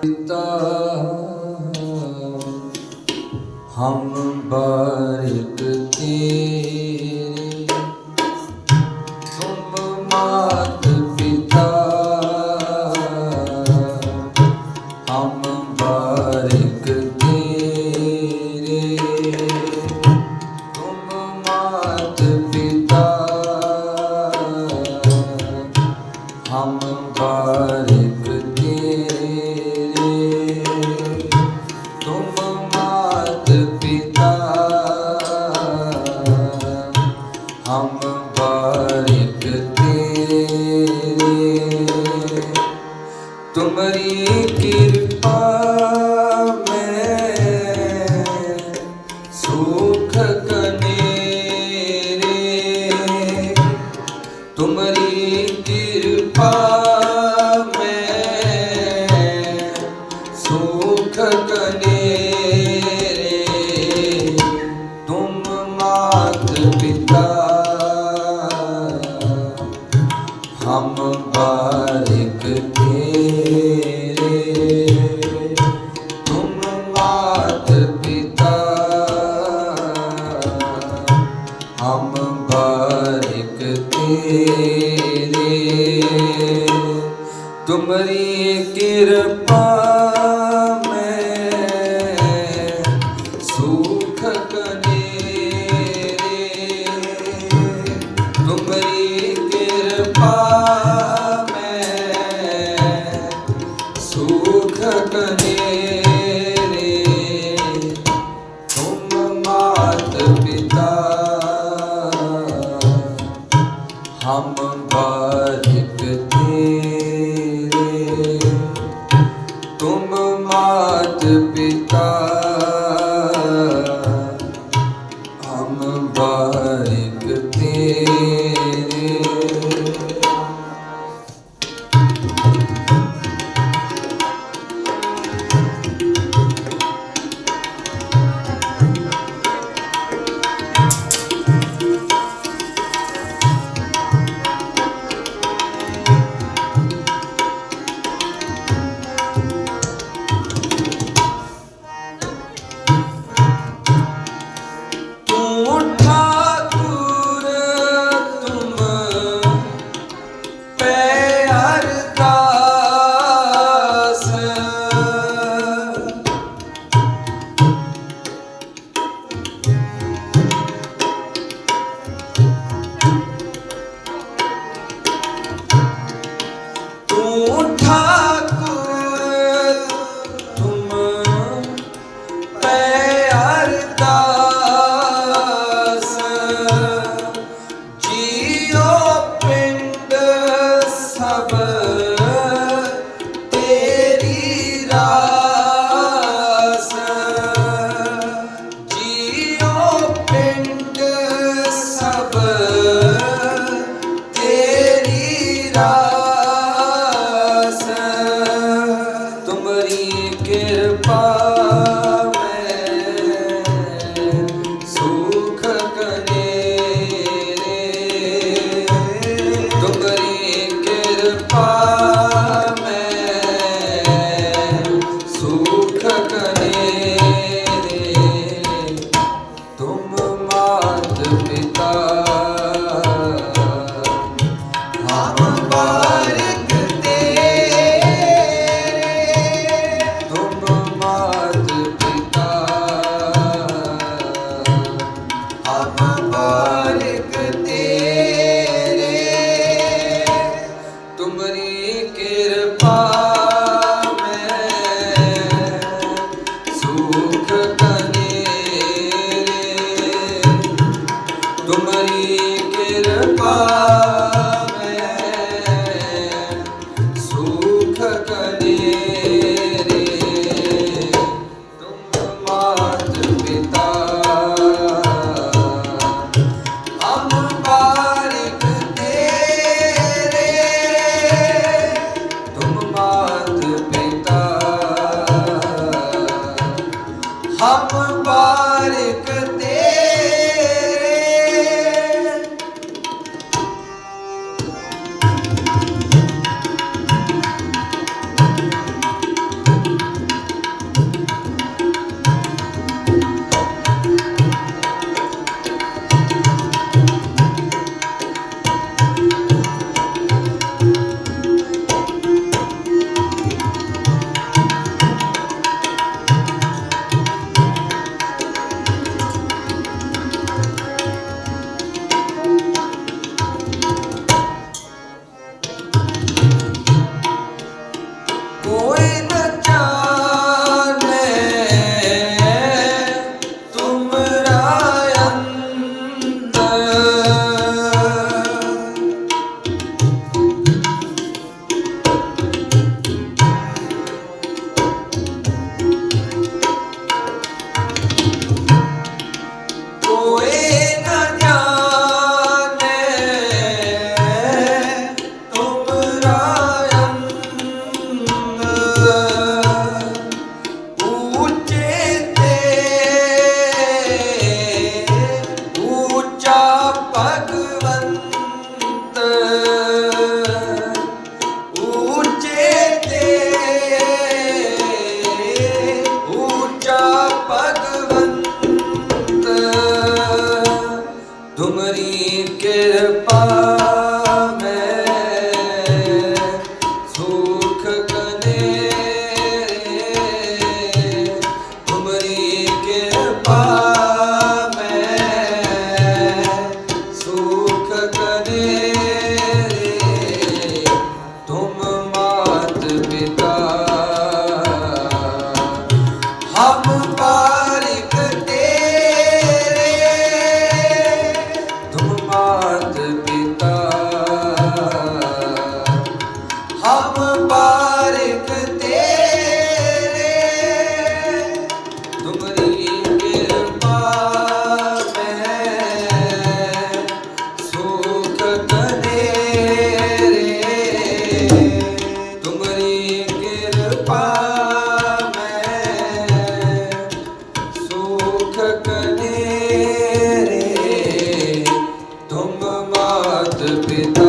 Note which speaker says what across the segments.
Speaker 1: पिता हम बारिक तेरे तुम मात पिता हम बारिक तेरे तुम मात पिता हम बारिक ਕਰੀ ਕਿਰਪਾ दे तुम्हारी कृपा ਨਾਮ ਬਾਰਿਕ ਤੇਰੇ ਤੁਮ ਮਾਤ ਪਿਤਾ 나 Ah. নিকের পা पिता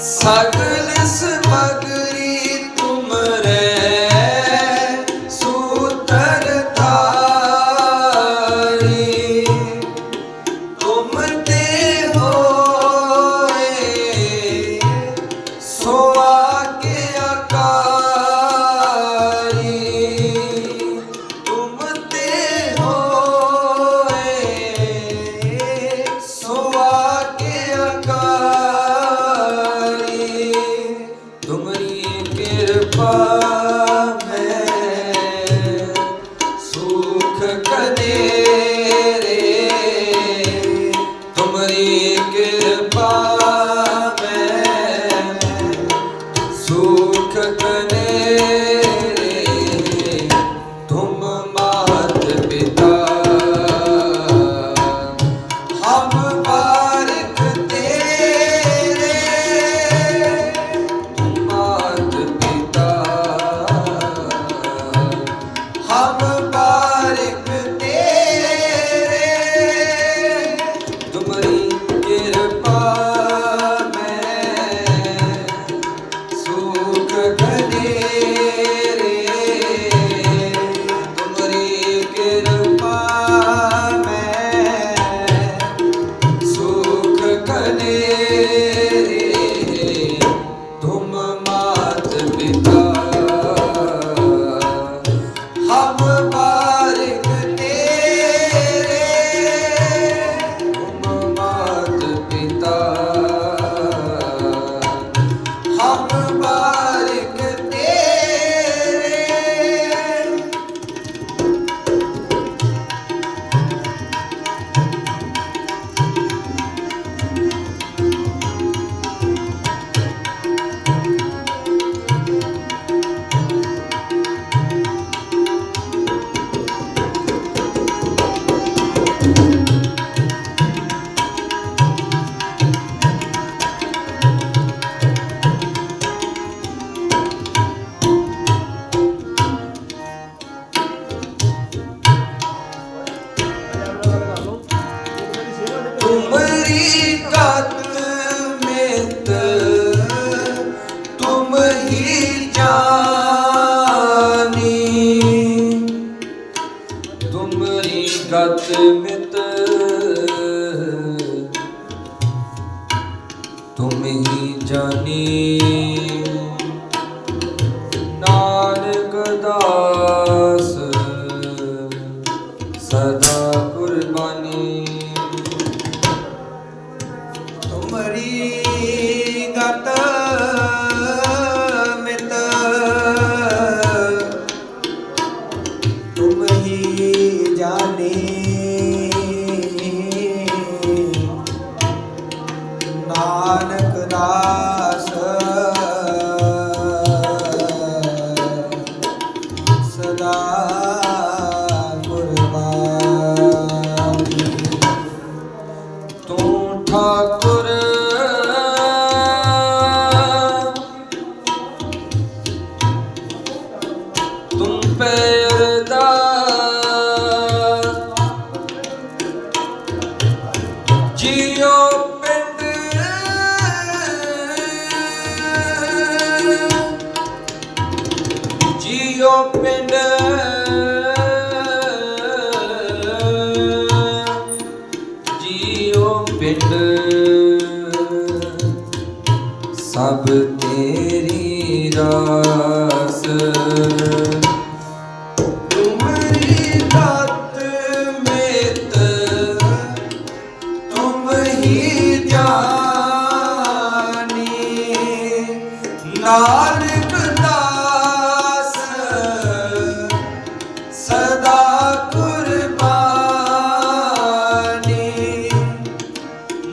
Speaker 1: ਸਗਲ ਸਮਗਰੀ Maria. ਸਭ ਤੇਰੀ ਰਾਸ।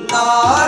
Speaker 1: তার